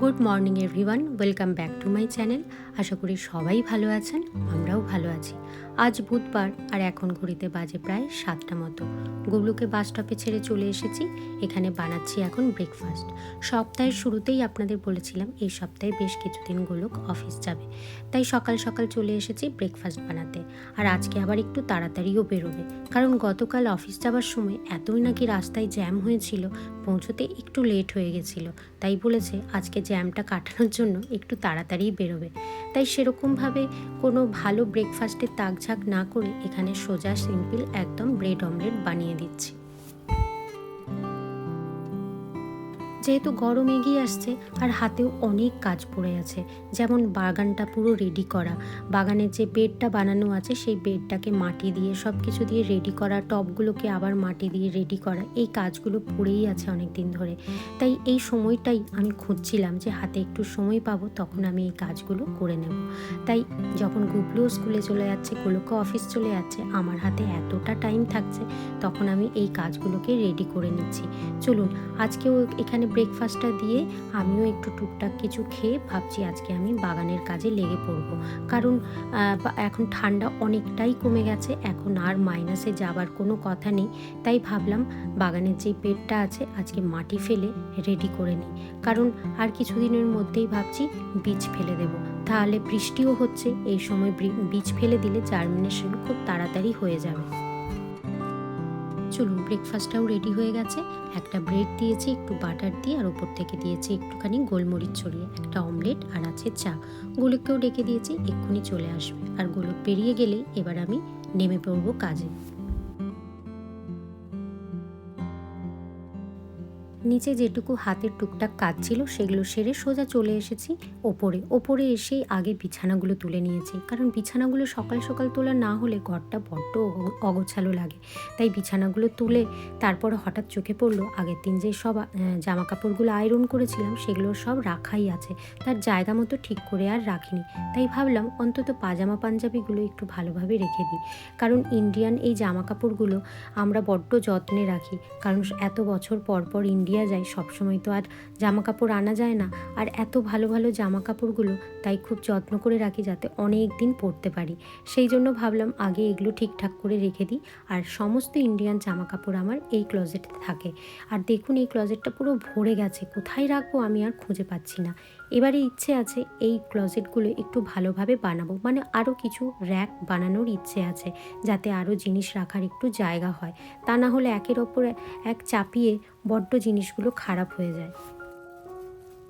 Good morning everyone, welcome back to my channel. আশা করি সবাই ভালো আছেন, আমরাও ভালো আছি। আজ বুধবার, আর এখন ঘড়িতে বাজে প্রায় সাতটা মতো। গুবলুকে বাস স্টপে ছেড়ে চলে এসেছি, এখানে বানাচ্ছি এখন ব্রেকফাস্ট সপ্তাহের শুরুতেই আপনাদের বলেছিলাম, এই সপ্তাহে বেশ কিছুদিন গোলক অফিস যাবে। তাই সকাল সকাল চলে এসেছি ব্রেকফাস্ট বানাতে। আর আজকে আবার একটু তাড়াতাড়িও বেরোবে। কারণ গতকাল অফিস যাবার সময় এতই নাকি রাস্তায় জ্যাম হয়েছিল, পৌঁছতে একটু লেট হয়ে গেছিল। তাই বলেছে, আজকে জ্যামটা কাটানোর জন্য একটু তাড়াতাড়ি বেরোবে। তাই সেরকমভাবে কোনো ভালো ব্রেকফাস্টের তাকঝাক না করে এখানে সোজা সিম্পল একদম ব্রেড অমলেট বানিয়ে দিচ্ছি। যেহেতু গরম এগিয়ে আসছে আর হাতেও অনেক কাজ পড়ে আছে, যেমন বাগানটা পুরো রেডি করা। বাগানের যে বেডটা বানানো আছে, সেই বেডটাকে মাটি দিয়ে সব কিছু দিয়ে রেডি করা, টবগুলোকে আবার মাটি দিয়ে রেডি করা, এই কাজগুলো পড়েই আছে অনেক দিন ধরে। তাই এই সময়টাই আমি খুঁজছিলাম যে হাতে একটু সময় পাবো, তখন আমি এই কাজগুলো করে নেব। তাই যখন গুবলুও স্কুলে চলে যাচ্ছে গোলকও অফিস চলে যাচ্ছে, আমার হাতে এতটা টাইম থাকছে, তখন আমি এই কাজগুলোকে রেডি করে নিচ্ছি। চলুন, আজকেও এখানে ব্রেকফাস্টটা দিয়ে আমিও একটু টুকটাক কিছু খেয়ে ভাবছি আজকে আমি বাগানের কাজে লেগে পড়ব। কারণ এখন ঠান্ডা অনেকটাই কমে গেছে, এখন আর মাইনাসে যাবার কোনো কথা নেই। তাই ভাবলাম বাগানের যেই পেটটা আছে আজকে মাটি ফেলে রেডি করে নিই। কারণ আর কিছুদিনের মধ্যেই ভাবছি বীজ ফেলে দেব। তাহলে বৃষ্টিও হচ্ছে, এই সময় বীজ ফেলে দিলে জার্মিনেশন খুব তাড়াতাড়ি হয়ে যাবে। চলুন ব্রেকফাস্টটাও রেডি হয়ে গেছে। একটা ব্রেড দিয়েছি, একটু বাটার দিয়ে, আর ওপর থেকে দিয়েছি একটুখানি গোলমরিচ ছড়িয়ে, একটা অমলেট আর আছে চা। গোলককেও ডেকে দিয়েছি, এক্ষুনি চলে আসবে। আর গোলক পেরিয়ে গেলেই এবার আমি নেমে পড়ব কাজে। নিচে যেটুকু হাতের টুকটাক কাজ ছিল সেগুলো সেরে সোজা চলে এসেছি ওপরে। ওপরে এসেই আগে বিছানাগুলো তুলে নিয়েছি। কারণ বিছানাগুলো সকাল সকাল তোলা না হলে ঘরটা বড্ড অগ- অগোছালো লাগে। তাই বিছানাগুলো তুলে তারপর হঠাৎ চোখে পড়ল আগের দিন যে সব জামা কাপড়গুলো আয়রন করেছিলাম সেগুলো সব রাখাই আছে। তার জায়গা মতো ঠিক করে আর রাখিনি। তাই ভাবলাম অন্তত পাজামা পাঞ্জাবিগুলো একটু ভালোভাবে রেখে দিই। কারণ ইন্ডিয়ান এই জামা কাপড়গুলো আমরা বড্ড যত্নে রাখি। কারণ এত বছর পর পর ইন্ডিয়া যায় সবসময় তো আর জামা কাপড় আনা যায় না। আর এত ভালো ভালো জামা কাপড়গুলো তাই খুব যত্ন করে রাখি যাতে অনেক দিন পরতে পারি। সেই জন্য ভাবলাম আগে এগুলো ঠিকঠাক করে রেখে দিই। আর সমস্ত ইন্ডিয়ান জামা কাপড় আমার এই ক্লোজেটে থাকে। আর দেখুন এই ক্লজেটটা পুরো ভরে গেছে। কোথায় রাখব আমি আর খুঁজে পাচ্ছি না। এবারে ইচ্ছে আছে এই ক্লজেটগুলো একটু ভালোভাবে বানাবো। মানে আরও কিছু র্যাক বানানোর ইচ্ছে আছে, যাতে আরও জিনিস রাখার একটু জায়গা হয়। তা না হলে একের ওপর এক চাপিয়ে বড্ড জিনিসগুলো খারাপ হয়ে যায়।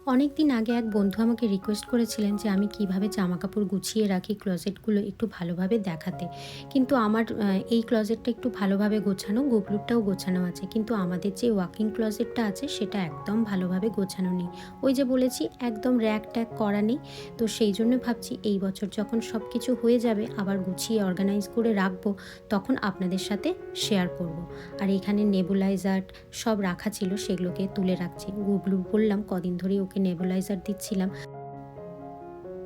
অনেক দিন আগে এক বন্ধু আমাকে রিকোয়েস্ট করেছিলেন যে আমি কীভাবে জামা কাপড় গুছিয়ে রাখি ক্লোজেটগুলো একটু ভালোভাবে দেখাতে। কিন্তু আমার এই ক্লোজেটটা একটু ভালোভাবে গোছানো গুবলুরটাও গোছানো আছে। কিন্তু আমাদের যে ওয়াকিং ক্লোজেটটা আছে, সেটা একদম ভালোভাবে গোছানো নেই। ওই যে বলেছি, একদম র্যাক ট্যাক করা নেই। তো সেই জন্য ভাবছি, এই বছর যখন সব কিছু হয়ে যাবে, আবার গুছিয়ে অর্গানাইজ করে রাখব, তখন আপনাদের সাথে শেয়ার করব। আর এখানে নেবুলাইজার সব রাখা ছিল, সেগুলোকে তুলে রাখছি। গুবলু বললাম, কদিন ধরে ওকে নেবুলাইজার দিচ্ছিলাম।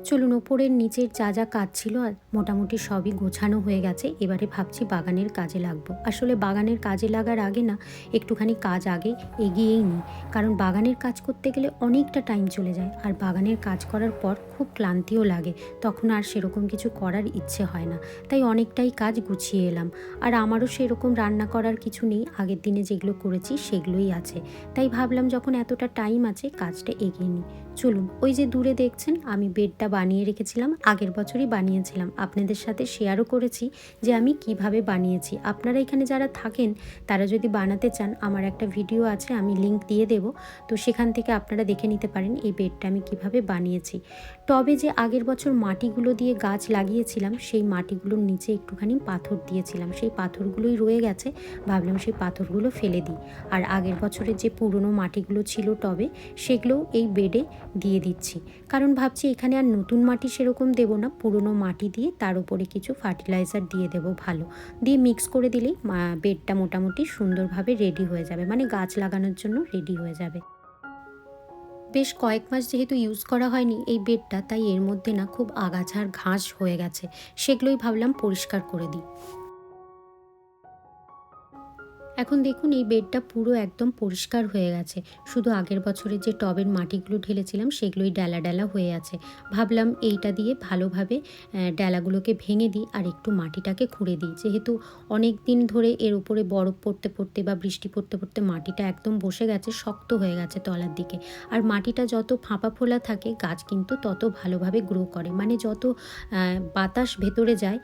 চলুন, ওপরের নিচের যা যা কাজ ছিল, আর মোটামুটি সবই গোছানো হয়ে গেছে, এবারে ভাবছি বাগানের কাজে লাগবো। আসলে বাগানের কাজে লাগার আগে না, একটুখানি কাজ আগে এগিয়েই নিই, কারণ বাগানের কাজ করতে গেলে অনেকটা টাইম চলে যায়, আর বাগানের কাজ করার পর খুব ক্লান্তিও লাগে, তখন আর সেরকম কিছু করার ইচ্ছে হয় না, তাই অনেকটাই কাজ গুছিয়ে এলাম। আর আমারও সেরকম রান্না করার কিছু নেই, আগের দিনে যেগুলো করেছি সেগুলোই আছে, তাই ভাবলাম যখন এতটা টাইম আছে, কাজটা এগিয়ে নিই। চলুন, ওই যে দূরে দেখছেন, আমি বেডটা বানিয়ে রেখেছিলাম, আগের বছরই বানিয়েছিলাম। আপনাদের সাথে শেয়ারও করেছি যে আমি কীভাবে বানিয়েছি। আপনারা এখানে যারা থাকেন, তারা যদি বানাতে চান, আমার একটা ভিডিও আছে, আমি লিংক দিয়ে দেব। তো সেখান থেকে আপনারা দেখে নিতে পারেন এই বেডটা আমি কীভাবে বানিয়েছি। টবে যে আগের বছর মাটিগুলো দিয়ে গাছ লাগিয়েছিলাম, সেই মাটিগুলোর নিচে একটুখানি পাথর দিয়েছিলাম। সেই পাথরগুলোই রয়ে গেছে, ভাবলাম সেই পাথরগুলো ফেলে দিই। আর আগের বছরের যে পুরনো মাটিগুলো ছিল টবে, সেগুলোও এই বেডে দিয়ে দিচ্ছি। কারণ ভাবছি এখানে আর নতুন মাটি সেরকম দেব না, পুরনো মাটি দিয়ে তার উপরে কিছু ফার্টিলাইজার দিয়ে দেব ভালো। দিয়ে মিক্স করে দিলেই বেডটা মোটামুটি সুন্দরভাবে রেডি হয়ে যাবে মানে গাছ লাগানোর জন্য রেডি হয়ে যাবে। বেশ কয়েক মাস যেহেতু ইউজ করা হয়নি এই বেডটা, তাই এর মধ্যে না খুব আগাছার ঘাস হয়ে গেছে, সেগুলোই ভাবলাম পরিষ্কার করে দিই। এখন দেখুন এই বেডটা পুরো একদম পরিষ্কার হয়ে গেছে। শুধু আগের বছরের যে টবের মাটিগুলো ঢেলেছিলাম, সেগুলোই ডালা ডালা হয়ে আছে। ভাবলাম এইটা দিয়ে ভালোভাবে ডালাগুলোকে ভেঙে দিই আর একটু মাটিটাকে খুঁড়ে দিই। যেহেতু অনেক দিন ধরে এর উপরে বরফ পড়তে পড়তে বা বৃষ্টি পড়তে পড়তে মাটিটা একদম বসে গেছে, শক্ত হয়ে গেছে তলার দিকে। আর মাটিটা যত ফাঁপা ফোলা থাকে, গাছ কিন্তু তত ভালোভাবে গ্রো করে। মানে যত বাতাস ভেতরে যায়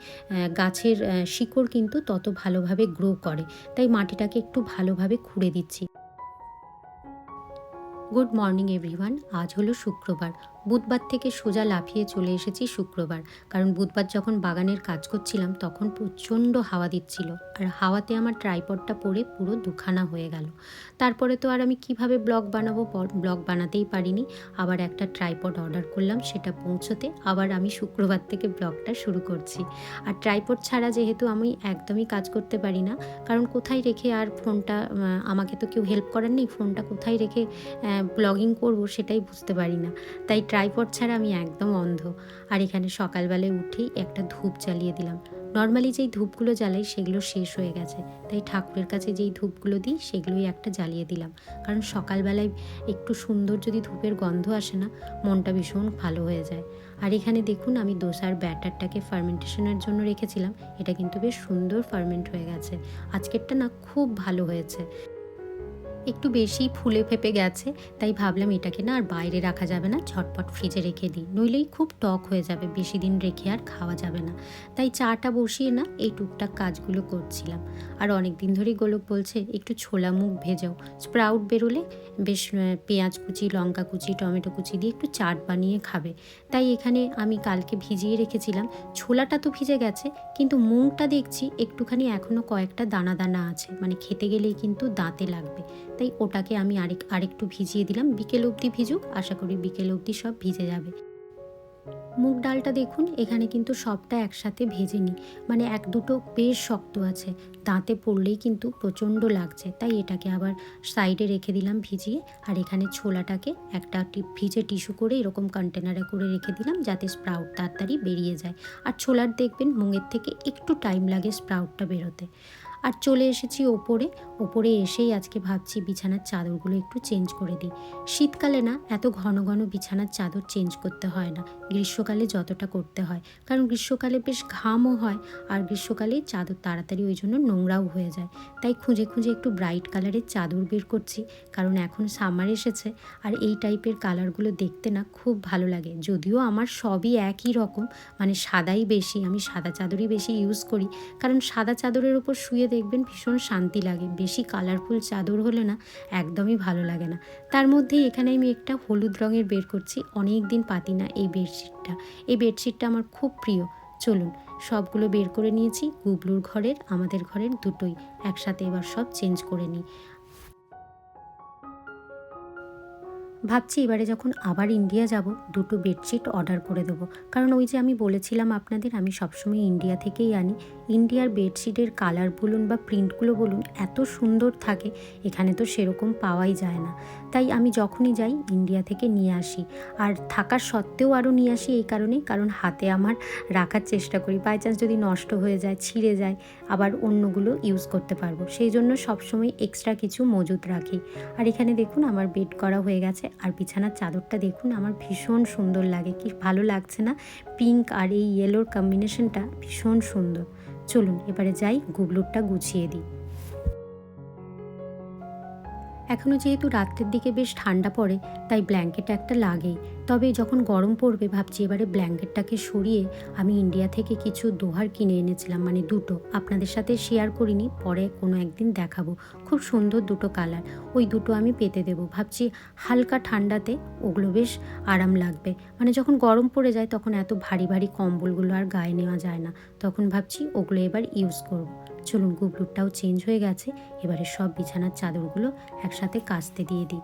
গাছের শিকড় কিন্তু তত ভালোভাবে গ্রো করে। তাই মাটিটাকে একটু ভালোভাবে খুঁড়ে দিচ্ছি। Good morning everyone. আজ হলো শুক্রবার। বুধবার থেকে সোজা লাফিয়ে চলে এসেছি শুক্রবার, কারণ বুধবার যখন বাগানের কাজ করছিলাম তখন প্রচণ্ড হাওয়া দিচ্ছিল আর হাওয়াতে আমার ট্রাইপডটা পড়ে পুরো দুখানা হয়ে গেল। তারপরে তো আর আমি কীভাবে ব্লগ বানাবো ব্লগ বানাতেই পারিনি। আবার একটা ট্রাইপড অর্ডার করলাম সেটা পৌঁছতে আবার আমি শুক্রবার থেকে ব্লগটা শুরু করছি। আর ট্রাইপড ছাড়া যেহেতু আমি একদমই কাজ করতে পারি না, কারণ কোথায় রেখে আর ফোনটা আমাকে তো কেউ হেল্প করার নেই, ফোনটা কোথায় রেখে ব্লগিং করব সেটাই বুঝতে পারি না। তাই ট্রাইপড ছাড়া আমি একদম অন্ধ। আর এখানে সকালবেলায় উঠেই একটা ধূপ জ্বালিয়ে দিলাম। নর্মালি যেই ধূপগুলো জ্বালাই সেগুলো শেষ হয়ে গেছে। তাই ঠাকুরের কাছে যেই ধূপগুলো দিই সেগুলোই একটা জ্বালিয়ে দিলাম। কারণ সকালবেলায় একটু সুন্দর যদি ধূপের গন্ধ আসে না, মনটা ভীষণ ভালো হয়ে যায়। আর এখানে দেখুন আমি দোসার ব্যাটারটাকে ফার্মেন্টেশনের জন্য রেখেছিলাম। এটা কিন্তু বেশ সুন্দর ফার্মেন্ট হয়ে গেছে। আজকেরটা না খুব ভালো হয়েছে। একটু বেশি ফুলে ফেপে গেছে, তাই ভাবলাম এটাকে না আর বাইরে রাখা যাবে না, ঝটপট ফ্রিজে রেখে দিই। নইলেই খুব টক হয়ে যাবে, বেশি দিন রেখে আর খাওয়া যাবে না। তাই চাটা বসিয়ে না এই টুকটাক কাজগুলো করছিলাম। আর অনেক দিন ধরেই গোলক বলছে, একটু ছোলা মুখ ভেজাও। স্প্রাউট বেরোলে বেশ পেঁয়াজ কুচি, লঙ্কা কুচি, টমেটো কুচি দিয়ে একটু চাট বানিয়ে খাবে। তাই এখানে আমি কালকে ভিজিয়ে রেখেছিলাম। ছোলাটা তো ভিজে গেছে, কিন্তু মুংটা দেখছি একটুখানি এখনও কয়েকটা দানা দানা আছে। মানে খেতে গেলেই কিন্তু দাঁতে লাগবে। তাই ওটাকে আমি আরেক, আরেকটু ভিজিয়ে দিলাম। বিকেল অবধি ভিজুক, আশা করি বিকেল অবধি সব ভিজে যাবে। মুগ ডালটা দেখুন, এখানে কিন্তু সবটা একসাথে ভেজে নিই মানে এক দুটো বেশ শক্ত আছে। দাঁতে পড়লেই কিন্তু প্রচণ্ড লাগছে। তাই এটাকে আবার সাইডে রেখে দিলাম ভিজিয়ে। আর এখানে ছোলাটাকে একটা ভিজে টিস্যু করে এরকম কন্টেনারে করে রেখে দিলাম যাতে স্প্রাউট তাড়াতাড়ি বেরিয়ে যায়। আর ছোলার দেখবেন মুগের থেকে একটু টাইম লাগে স্প্রাউটটা বেরোতে। আর চলে এসেছি ওপরে। ওপরে এসেই আজকে ভাবছি বিছানার চাদরগুলো একটু চেঞ্জ করে দিই। শীতকালে না, এত ঘন ঘন বিছানার চাদর চেঞ্জ করতে হয় না। গ্রীষ্মকালে যতটা করতে হয়। কারণ গ্রীষ্মকালে বেশ ঘামও হয় আর গ্রীষ্মকালে চাদর তাড়াতাড়ি ওই জন্য নোংরাও হয়ে যায়। তাই খুঁজে খুঁজে একটু ব্রাইট কালারের চাদর বের করছি। কারণ এখন সামার এসেছে আর এই টাইপের কালারগুলো দেখতে না খুব ভালো লাগে। যদিও আমার সবই একই রকম মানে সাদাই বেশি, আমি সাদা চাদরই বেশি ইউজ করি। কারণ সাদা চাদরের ওপর শুয়ে দেখবেন ভীষণ শান্তি লাগে। বেশি কালারফুল চাদর হলে না একদমই ভালো লাগে না। তার মধ্যেই এখানে আমি একটা হলুদ রঙের বের করছি অনেক দিন পাতি না এই বেডশিটটা এই বেডশিটটা আমার খুব প্রিয়। চলুন, সবগুলো বের করে নিয়েছি, গুবলুর ঘরের, আমাদের ঘরের দুটোই। একসাথে এবার সব চেঞ্জ করে নিই। ভাবছি এবারে যখন আবার ইন্ডিয়া যাব, দুটো বেডশিট অর্ডার করে দেবো। কারণ ওই যে আমি বলেছিলাম আপনাদের, আমি সবসময় ইন্ডিয়া থেকেই আনি। ইন্ডিয়ার বেডশিটের কালার বলুন বা প্রিন্টগুলো বলুন, এত সুন্দর থাকে, এখানে তো সেরকম পাওয়াই যায় না। তাই আমি যখনই যাই, ইন্ডিয়া থেকে নিয়ে আসি। আর থাকার সত্ত্বেও আরও নিয়ে আসি এই কারণেই কারণ হাতে আমার রাখার চেষ্টা করি। বাই চান্স যদি নষ্ট হয়ে যায়, ছিঁড়ে যায়, আবার অন্যগুলো ইউজ করতে পারব। সেই জন্য সবসময় এক্সট্রা কিছু মজুত রাখি। আর এখানে দেখুন, আমার বেড করা হয়ে গেছে। আর বিছানার চাদরটা দেখুন, আমার ভীষণ সুন্দর লাগে। কি ভালো লাগছে না? পিঙ্ক আর এই ইয়েলোর কম্বিনেশনটা ভীষণ সুন্দর। চলুন, এবারে যাই গুবলুটটা গুছিয়ে দিই। এখনও যেহেতু রাত্রের দিকে বেশ ঠান্ডা পড়ে, তাই ব্ল্যাঙ্কেট একটা লাগেই। তবে যখন গরম পড়বে, ভাবছি এবারে ব্ল্যাঙ্কেটটাকে সরিয়ে আমি ইন্ডিয়া থেকে কিছু দোহার কিনে এনেছিলাম মানে দুটো। আপনাদের সাথে শেয়ার করিনি, পরে কোনো একদিন দেখাবো। খুব সুন্দর দুটো কালার ওই দুটো আমি পেতে দেবো। ভাবছি হালকা ঠান্ডাতে, ওগুলো বেশ আরাম লাগবে। মানে যখন গরম পড়ে যায়, তখন এত ভারী ভারী কম্বলগুলো আর গায়ে নেওয়া যায় না। তখন ভাবছি ওগুলো এবার ইউজ করব। চলুন, গুবলুরটাও চেঞ্জ হয়ে গেছে, এবারে সব বিছানার চাদরগুলো একসাথে কাচতে দিয়ে দিই।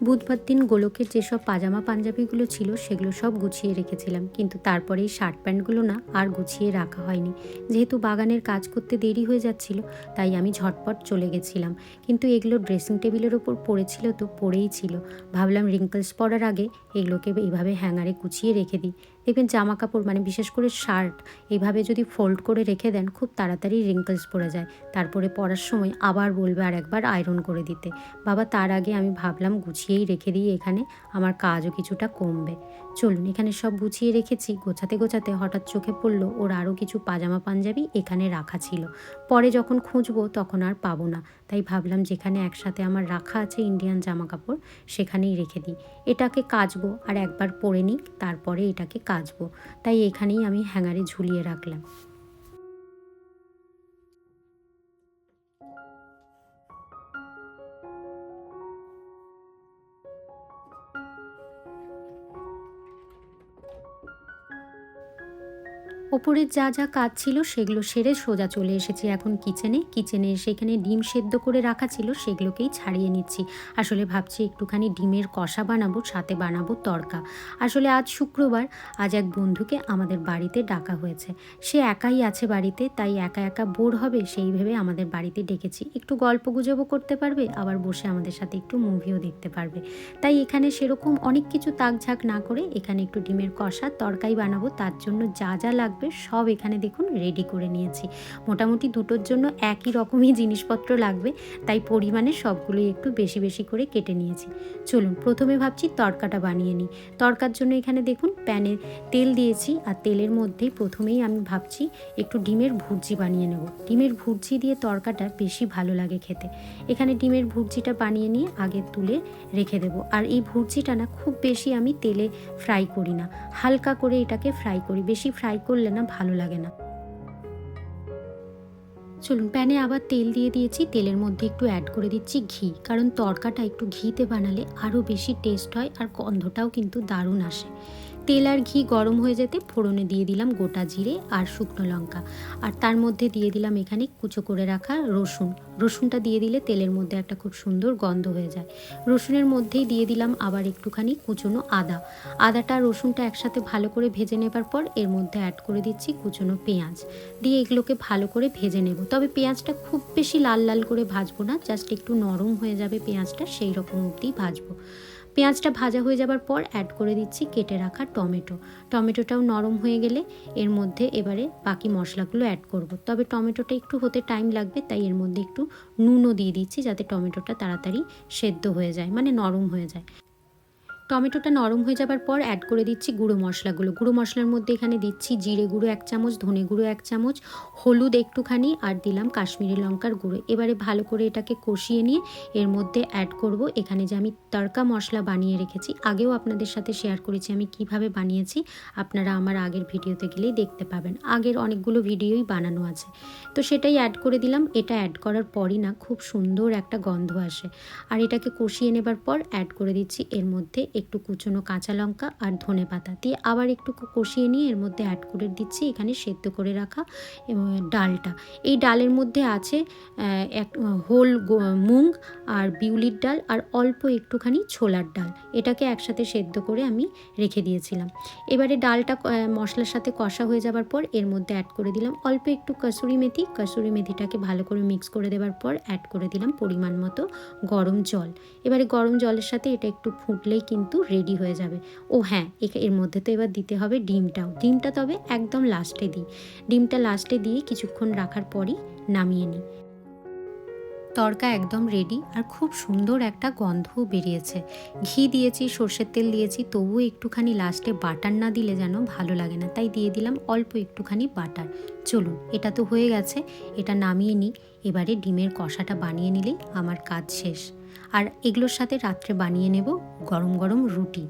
বুধবার দিন গোলকের যেসব পাজামা পাঞ্জাবিগুলো ছিল, সেগুলো সব গুছিয়ে রেখেছিলাম। কিন্তু তারপরে এই শার্ট প্যান্টগুলো না আর গুছিয়ে রাখা হয়নি। যেহেতু বাগানের কাজ করতে দেরি হয়ে যাচ্ছিল, তাই আমি ঝটপট চলে গেছিলাম। কিন্তু এগুলো ড্রেসিং টেবিলের ওপর পড়েছিল তো পড়েই ছিল। ভাবলাম রিঙ্কলস পড়ার আগে এগুলোকে এইভাবে হ্যাঙ্গারে গুছিয়ে রেখে দিই। দেখবেন জামা কাপড় মানে বিশেষ করে শার্ট এইভাবে যদি ফোল্ড করে রেখে দেন, খুব তাড়াতাড়ি রিঙ্কলস পড়ে যায়। তারপরে পরার সময় আবার বলবে আর একবার আয়রন করে দিতে। বাবা, তার আগে আমি ভাবলাম গুছিয়েই রেখে দিই এখানে, আমার কাজও কিছুটা কমবে। চলুন, এখানে সব গুছিয়ে রেখেছি। গোছাতে গোছাতে হঠাৎ চোখে পড়ল, ওর আরও কিছু পাজামা পাঞ্জাবি এখানে রাখা ছিল। পরে যখন খুঁজবো, তখন আর পাবো না। তাই ভাবলাম যেখানে একসাথে আমার রাখা আছে ইন্ডিয়ান জামা কাপড় সেখানেই রেখে দিই। এটাকে কাচবো আর একবার পরে নিক তারপরে এটাকে কাচবো। তাই এখানেই আমি হ্যাঙ্গারে ঝুলিয়ে রাখলাম। ওপরের যা যা কাজ ছিল সেগুলো সেরে সোজা চলে এসেছি। এখন কিচেনে কিচেনে সেখানে ডিম সেদ্ধ করে রাখা ছিল, সেগুলোকেই ছাড়িয়ে নিচ্ছি। আসলে ভাবছি একটুখানি ডিমের কষা বানাবো, সাথে বানাবো তড়কা। আসলে আজ শুক্রবার, আজ এক বন্ধুকে আমাদের বাড়িতে ডাকা হয়েছে। সে একাই আছে বাড়িতে, তাই একা একা বোর হবে সেই ভেবে আমাদের বাড়িতে ডেকেছি। একটু গল্প গুজবও করতে পারবে, আবার বসে আমাদের সাথে একটু মুভিও দেখতে পারবে। তাই এখানে সেরকম অনেক কিছু তাকঝাক না করে এখানে একটু ডিমের কষা তরকাই বানাবো, তার জন্য যা যা লাগবে সব এখানে দেখুন রেডি করে নিয়েছি। মোটামুটি দুটোর জন্য একই রকমই জিনিসপত্র লাগবে, তাই পরিমাণে সবগুলোই একটু বেশি বেশি করে কেটে নিয়েছি। চলুন, প্রথমে ভাবছি তরকাটা বানিয়ে নিই। তরকার জন্য এখানে দেখুন প্যানে তেল দিয়েছি, আর তেলের মধ্যেই প্রথমেই আমি ভাবছি একটু ডিমের ভুর্জি বানিয়ে নেব। ডিমের ভুর্জি দিয়ে তরকাটা বেশি ভালো লাগে খেতে। এখানে ডিমের ভুর্জিটা বানিয়ে নিয়ে আগে তুলে রেখে দেব। আর এই ভুর্জিটা না, খুব বেশি আমি তেলে ফ্রাই করি না। হালকা করে এটাকে ফ্রাই করি। বেশি ফ্রাই করলে না ভালো লাগে না। চলুন, প্যানে আবার তেল দিয়ে দিয়েছি। তেলের মধ্যে একটু অ্যাড করে দিচ্ছি ঘি, কারণ তরকাটা একটু ঘিতে বানালে আরও বেশি টেস্ট হয় আর গন্ধটাও কিন্তু দারুণ আসে। তেল আর ঘি গরম হয়ে যেতে ফোড়নে দিয়ে দিলাম গোটা জিরে আর শুকনো লঙ্কা। আর তার মধ্যে দিয়ে দিলাম এখানে কুচো করে রাখা রসুন। রসুনটা দিয়ে দিলে তেলের মধ্যে একটা খুব সুন্দর গন্ধ হয়ে যায়। রসুনের মধ্যেই দিয়ে দিলাম আবার একটুখানি কুচনো আদা। আদাটা রসুনটা একসাথে ভালো করে ভেজে নেবার পর এর মধ্যে অ্যাড করে দিচ্ছি কুচনো পেঁয়াজ। দিয়ে এগুলোকে ভালো করে ভেজে নেব। তবে পেঁয়াজটা খুব বেশি লাল লাল করে ভাজবো না, জাস্ট একটু নরম হয়ে যাবে পেঁয়াজটা, সেই রকম অবধি ভাজবো। পেঁয়াজটা ভাজা হয়ে যাবার পর অ্যাড করে দিচ্ছি কেটে রাখা টমেটো টমেটোটাও নরম হয়ে গেলে এর মধ্যে এবারে বাকি মশলাগুলো অ্যাড করব। তবে টমেটোটা একটু হতে টাইম লাগবে, তাই এর মধ্যে একটু নুনও দিয়ে দিচ্ছি যাতে টমেটোটা তাড়াতাড়ি সেদ্ধ হয়ে যায় মানে নরম হয়ে যায় টমেটোটা নরম হয়ে যাবার পর অ্যাড করে দিচ্ছি গুঁড়ো মশলাগুলো। গুঁড়ো মশলার মধ্যে এখানে দিচ্ছি জিরে গুঁড়ো এক চামচ, ধনে গুঁড়ো এক চামচ, হলুদ একটুখানি আর দিলাম কাশ্মীরি লঙ্কার গুঁড়ো। এবারে ভালো করে এটাকে কষিয়ে নিয়ে এর মধ্যে অ্যাড করব। এখানে যে আমি তড়কা মশলা বানিয়ে রেখেছি, আগেও আপনাদের সাথে শেয়ার করেছি আমি কীভাবে বানিয়েছি। আপনারা আমার আগের ভিডিওতে গেলেই দেখতে পাবেন। আগের অনেকগুলো ভিডিওই বানানো আছে। তো সেটাই অ্যাড করে দিলাম। এটা অ্যাড করার পরই না, খুব সুন্দর একটা গন্ধ আসে। আর এটাকে কষিয়ে নেবার পর অ্যাড করে দিচ্ছি এর মধ্যে একটু কুচনো কাঁচা লঙ্কা আর ধনে পাতা দিয়ে আবার একটু কষিয়ে নিয়ে এর মধ্যে অ্যাড করে দিচ্ছি। এখানে সেদ্ধ করে রাখা ডালটা। এই ডালের মধ্যে আছে এক, হোল মুগ আর বিউলির ডাল আর অল্প একটুখানি ছোলার ডাল। এটাকে একসাথে সেদ্ধ করে আমি রেখে দিয়েছিলাম। এবারে ডালটা মশলার সাথে কষা হয়ে যাবার পর এর মধ্যে অ্যাড করে দিলাম অল্প একটু কসুরি মেথি। কসুরি মেথিটাকে ভালো করে মিক্স করে দেওয়ার পর অ্যাড করে দিলাম পরিমাণ মতো গরম জল। এবারে গরম জলের সাথে এটা একটু ফুটলেই কিন্তু রেডি হয়ে যাবে। ও হ্যাঁ এর মধ্যে তো এবার দিতে হবে ডিমটাও। ডিমটা তবে একদম লাস্টে দিই। ডিমটা লাস্টে দিয়ে কিছুক্ষণ রাখার পরই নামিয়ে নিই। তরকা একদম রেডি আর খুব সুন্দর একটা গন্ধও বেরিয়েছে। ঘি দিয়েছি, সর্ষের তেল দিয়েছি, তবুও একটুখানি লাস্টে বাটার না দিলে যেন ভালো লাগে না। তাই দিয়ে দিলাম অল্প একটুখানি বাটার চলুন, এটা তো হয়ে গেছে, এটা নামিয়ে নিই। এবারে ডিমের কষাটা বানিয়ে নিলেই আমার কাজ শেষ। আর এগুলোর সাথে রাত্রে বানিয়ে নেব গরম গরম রুটি।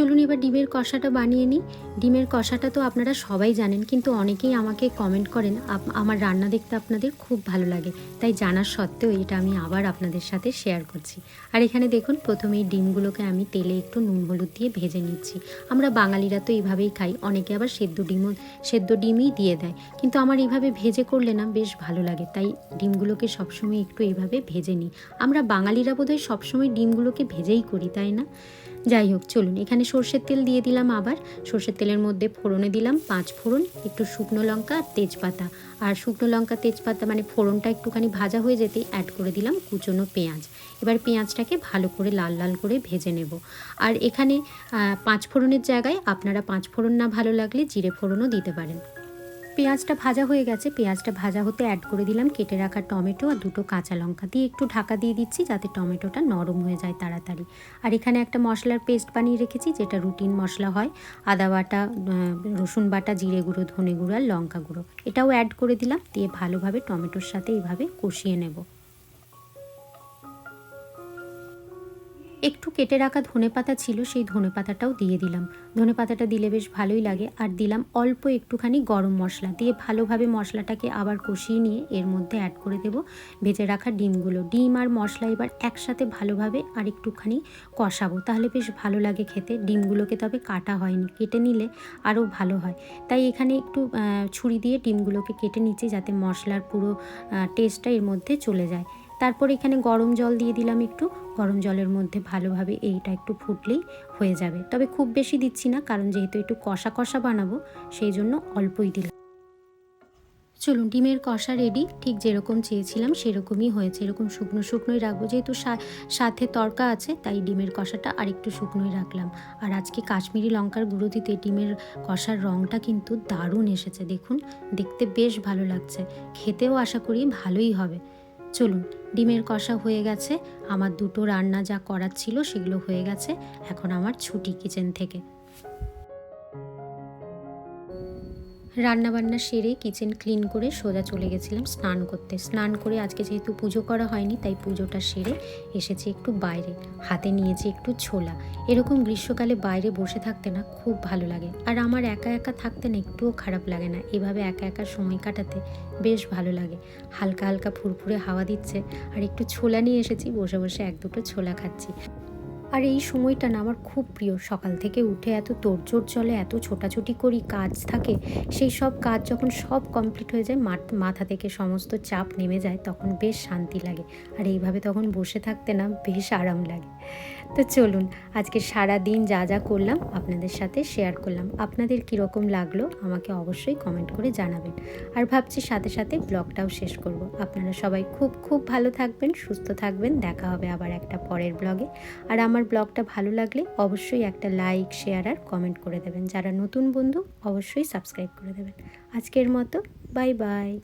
চলুন এবার ডিমের কষাটা বানিয়ে নিই। ডিমের কষাটা তো আপনারা সবাই জানেন, কিন্তু অনেকেই আমাকে কমেন্ট করেন আমার রান্না দেখতে আপনাদের খুব ভালো লাগে। তাই জানার সত্ত্বেও এটা আমি আবার আপনাদের সাথে শেয়ার করছি। আর এখানে দেখুন, প্রথমে এই ডিমগুলোকে আমি তেলে একটু নুন হলুদ দিয়ে ভেজে নিচ্ছি। আমরা বাঙালিরা তো এইভাবেই খাই, অনেকে আবার সেদ্ধ ডিমও, সেদ্ধ ডিমই দিয়ে দেয়। কিন্তু আমার এইভাবে ভেজে করলে না বেশ ভালো লাগে, তাই ডিমগুলোকে সবসময় একটু এইভাবে ভেজে নিই। আমরা বাঙালিরা বোধহয় সবসময় ডিমগুলোকে ভেজেই করি, তাই না? যাই হোক, চলুন, এখানে সর্ষের তেল দিয়ে দিলাম আবার। সর্ষের তেলের মধ্যে ফোড়নে দিলাম পাঁচ ফোড়ন, একটু শুকনো লঙ্কা আর তেজপাতা। আর শুকনো লঙ্কা, তেজপাতা মানে ফোড়নটা একটুখানি ভাজা হয়ে যেতেই অ্যাড করে দিলাম কুচনো পেঁয়াজ। এবার পেঁয়াজটাকে ভালো করে লাল লাল করে ভেজে নেব। আর এখানে পাঁচ ফোড়নের জায়গায় আপনারা পাঁচ ফোড়ন না ভালো লাগলে জিরে ফোড়নও দিতে পারেন। পেঁয়াজটা ভাজা হয়ে গেছে। পেঁয়াজটা ভাজা হতে অ্যাড করে দিলাম। কেটে রাখা টমেটো আর দুটো কাঁচা লঙ্কা দিয়ে একটু ঢাকা দিয়ে দিচ্ছি যাতে টমেটোটা নরম হয়ে যায় তাড়াতাড়ি। আর এখানে একটা মশলার পেস্ট বানিয়ে রেখেছি, যেটা রুটিন মশলা হয়। আদা বাটা রসুন বাটা, জিরে গুঁড়ো, ধনে গুঁড়ো আর লঙ্কা গুঁড়ো। এটাও অ্যাড করে দিলাম। দিয়ে ভালোভাবে টমেটোর সাথে এইভাবে কষিয়ে নেব। একটু কেটে রাখা ধনে পাতা ছিল, সেই ধনে পাতাটাও দিয়ে দিলাম। ধনে পাতাটা দিলে বেশ ভালোই লাগে। আর দিলাম অল্প একটুখানি গরম মশলা। দিয়ে ভালোভাবে মশলাটাকে আবার কষিয়ে নিয়ে এর মধ্যে অ্যাড করে দেব ভেজে রাখা ডিমগুলো। ডিম আর মশলা এবার একসাথে ভালোভাবে আর একটুখানি কষাবো। তাহলে বেশ ভালো লাগে খেতে। ডিমগুলোকে তবে কাটা হয়নি। কেটে নিলে আরও ভালো হয়। তাই এখানে একটু ছুরি দিয়ে ডিমগুলোকে কেটে নিচ্ছি যাতে মশলার পুরো টেস্টটা এর মধ্যে চলে যায়। তারপর এখানে গরম জল দিয়ে দিলাম একটু। গরম জলের মধ্যে ভালোভাবে এইটা একটু ফুটলেই হয়ে যাবে। তবে খুব বেশি দিচ্ছি না, কারণ যেহেতু একটু কষা কষা বানাবো, সেই জন্য অল্পই দিলাম। চলুন, ডিমের কষা রেডি ঠিক যেরকম চেয়েছিলাম সেরকমই হয়েছে। এরকম শুকনো শুকনোই রাখব, যেহেতু সাথে তরকা আছে, তাই ডিমের কষাটা আর একটু শুকনোই রাখলাম। আর আজকে কাশ্মীরি লঙ্কার গুঁড়ো দিতে ডিমের কষার রঙটা কিন্তু দারুণ এসেছে, দেখুন, দেখতে বেশ ভালো লাগছে। খেতেও আশা করি ভালোই হবে। চলুন, ডিমের কষা হয়ে গেছে। আমার দুটো রান্না যা করার ছিল সেগুলো হয়ে গেছে। এখন আমার ছুটি কিচেন থেকে। রান্না বান্না সেরে কিচেন ক্লিন করে সোজা চলে গেছিলাম স্নান করতে। স্নান করে আজকে যেহেতু পুজো করা হয়নি, তাই পুজোটা সেরে এসেছি একটু বাইরে। হাতে নিয়েছি একটু ছোলা। এরকম গ্রীষ্মকালে বাইরে বসে থাকতে না খুব ভালো লাগে। আর আমার একা একা থাকতে না একটুও খারাপ লাগে না। এভাবে একা একা সময় কাটাতে বেশ ভালো লাগে। হালকা হালকা ফুরফুরে হাওয়া দিচ্ছে। আর একটু ছোলা নিয়ে এসেছি, বসে বসে এক দুটো ছোলা খাচ্ছি। আর এই সময়টা না আমার খুব প্রিয়। সকাল থেকে উঠে এত তোড়জোড় চলে, এত ছোটাছুটি করি, কাজ থাকে, সেই সব কাজ যখন সব কমপ্লিট হয়ে যায় মাথ- থেকে সমস্ত চাপ নেমে যায়, তখন বেশ শান্তি লাগে। আর এইভাবে তখন বসে থাকতে না বেশ আরাম লাগে। তো চলুন, আজকে সারা দিন যা যা করলাম আপনাদের সাথে শেয়ার করলাম। আপনাদের কীরকম লাগল আমাকে অবশ্যই কমেন্ট করে জানাবেন। আর ভাবছি সাথে সাথে ব্লগটাও শেষ করব। আপনারা সবাই খুব খুব ভালো থাকবেন, সুস্থ থাকবেন। দেখা হবে আবার একটা পরের ব্লগে আর আমার ব্লগটা ভালো লাগলে অবশ্যই একটা লাইক শেয়ার আর কমেন্ট করে দেবেন। যারা নতুন বন্ধু, অবশ্যই সাবস্ক্রাইব করে দেবেন। আজকের মতো বাই বাই